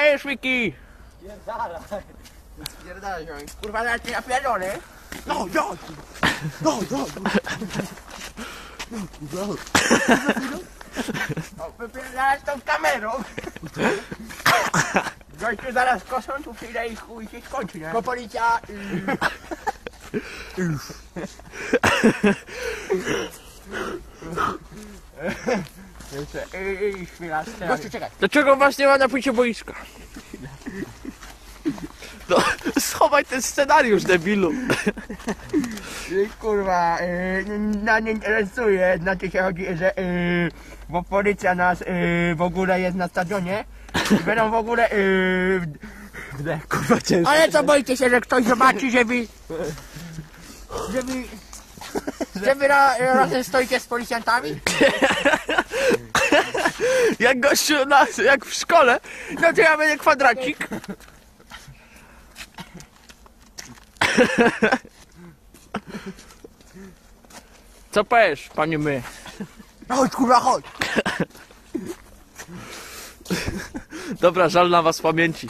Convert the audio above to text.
dajesz, Miki? Pierdalaj się, kurwa, nawet nie napierdolę. No, no, no, no. No, wypierdalać tą kamerą. Gościu zaraz kosą, tu przyjdę i chuj się skończy, nie? Bo policja... Jeszcze, ej, chwila, Gościu, czekaj. Dlaczego was nie ma na płycie boiska? No, schowaj ten scenariusz, debilu. Ej, Kurwa, e, na nie interesuje, znaczy się chodzi, że e, bo policja nas e, w ogóle jest na stadionie i będą w ogóle e, w, w, kurwa ciężko. Ale co boicie się, że ktoś zobaczy, że wy... Że wy... Że wy ra, razem stoicie z policjantami? Jak gościu, na, jak w szkole, no to ja będę kwadracik. Co powiesz, panie my? Chodź, kurwa, chodź. Dobra, żal na was pamięci.